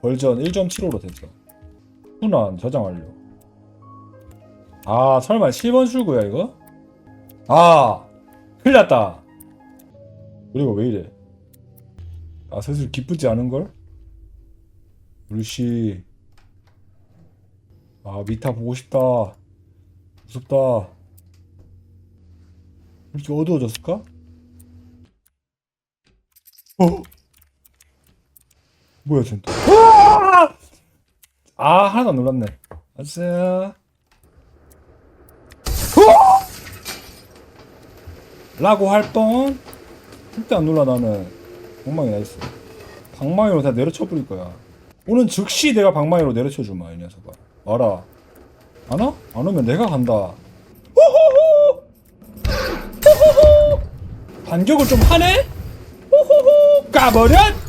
버전 1.75로 됐어. 순환 저장 완료. 아 설마 7번 출구야 이거? 아 큰일 났다. 그리고 왜 이래? 아 슬슬 기쁘지 않은걸? 루시 아 미타 보고 싶다 무섭다 이렇게 어두워졌을까? 어? 뭐야 쟤 또? 아 하나도 안 놀랐네. 아싸 으아! 라고 할 뻔? 절대 안 놀라 나는. 방망이 나있어 방망이로 다 내려쳐 버릴 거야. 오는 즉시 내가 방망이로 내려쳐 주마 이 녀석아. 와라. 안 와? 안 오면 내가 간다. 호호호! 호호호! 반격을 좀 하네? 호호호! 까버렸